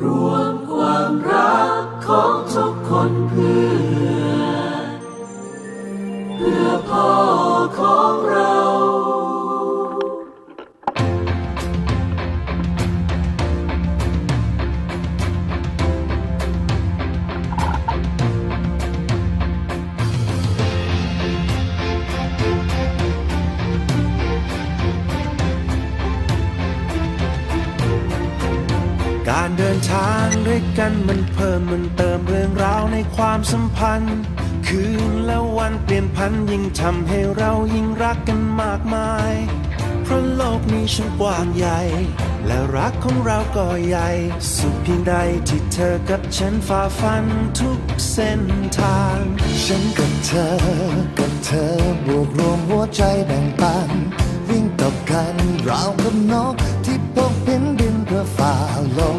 รวมความรักของทุกคนเพื่อ้นมันเพิ่มมันเติมเรื่องราวในความสัมพันธ์ คืนและวันเปลี่ยนพันยิ่งทำให้เรายิ่งรักกันมากมาย เพราะโลกนี้ช่างกว้างใหญ่ และรักของเราก็ใหญ่ สุดเพียงใดที่เธอกับฉันฝ่าฟันทุกเส้นทาง ฉันกับเธอ กับเธอบวกรวมหัวใจแบ่งปันวิ่งกับกันราวกับนกที่พบเห็นดินเพื่อฝ่าลม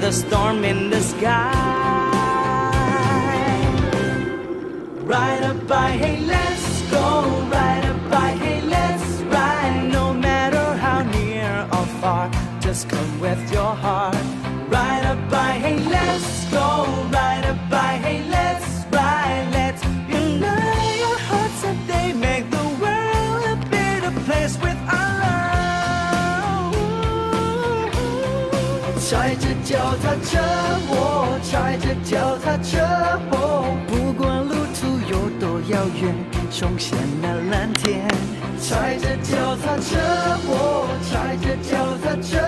the storm in the sky. Ride a bike, hey, let's go. Ride a bike, hey, let's ride. No matter how near or far, just come with your heart. 踩着脚踏车，我踩着脚踏车，哦，不管路途有多遥远，冲向那蓝天。踩着脚踏车，我踩着脚踏车，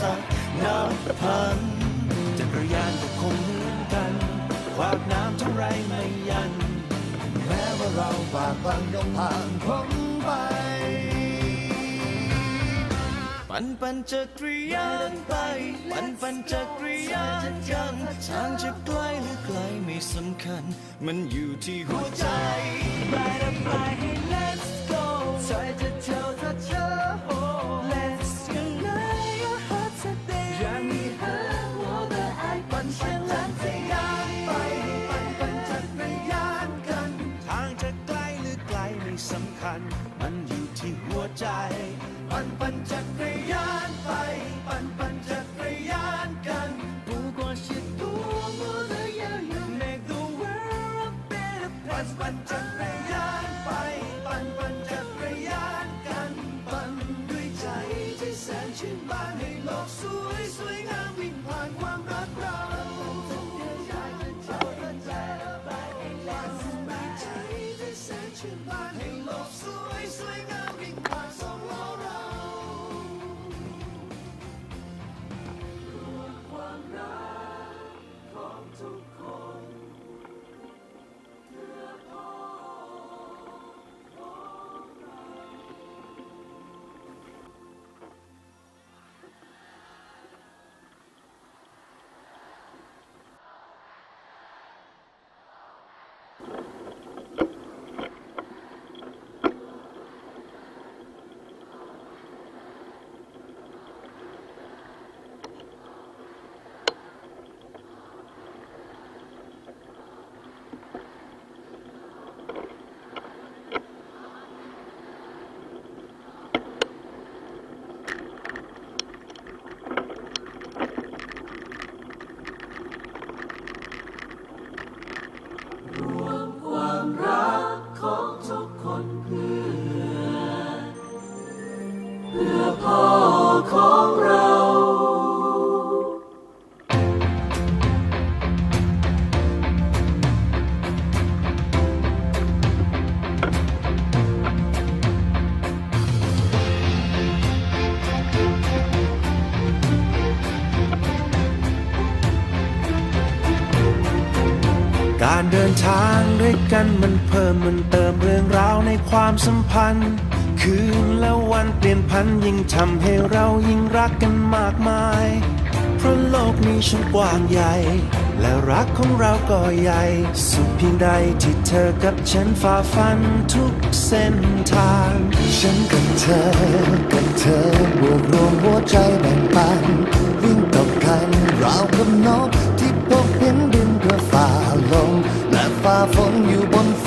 สรรคนับพันจักรยานก็คงเหมือนกันขวากน้ำเท่าไรไม่ยัน แม้ว่าเราฝากฟันก็ผ่านพ้นไป ปั่นปั่นจักรยานไป ปั่นปั่นจักรยานกันทางจะไกลหรือไกลไม่สำคัญ มันอยู่ที่หัวใจ Ride a bike, hey, let's ดินทางด้วยกันมันเพิ่มมันเติมเรื่องราวในความสัมพันธ์ คืนและวันเปลี่ยนพันยิ่งทำให้เรายิ่งรักกันมากมาย เพราะโลกนี้ช่างกว้างใหญ่ และรักของเราก็ใหญ่ สุดเพียงใดที่เธอกับฉันฝ่าฟันทุกเส้นทาง ฉันกับเธอกับเธอบวกรวมหัวใจแบ่งปัน วิ่งตบกันราวกับนกที่พบเห็น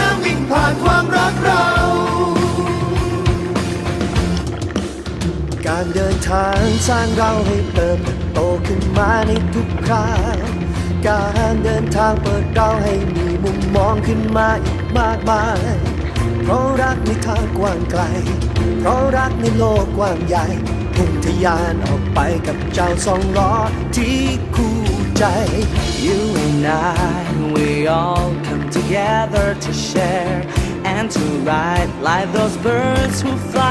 มารเดินทางสร้างเราให้เติบโตขึ้นมาในทุกคราการเดินทางเปิดเราให้มีมุมมองขึ้นมาอีกมากมาย เพราะรักในทางกว้างไกล เพราะรักในโลกกว้างใหญ่พุ่งทะยานออกไปกับเจ้าสองล้อที่คู่ใจ You and I, we all come together to share and to ride like those birds who fly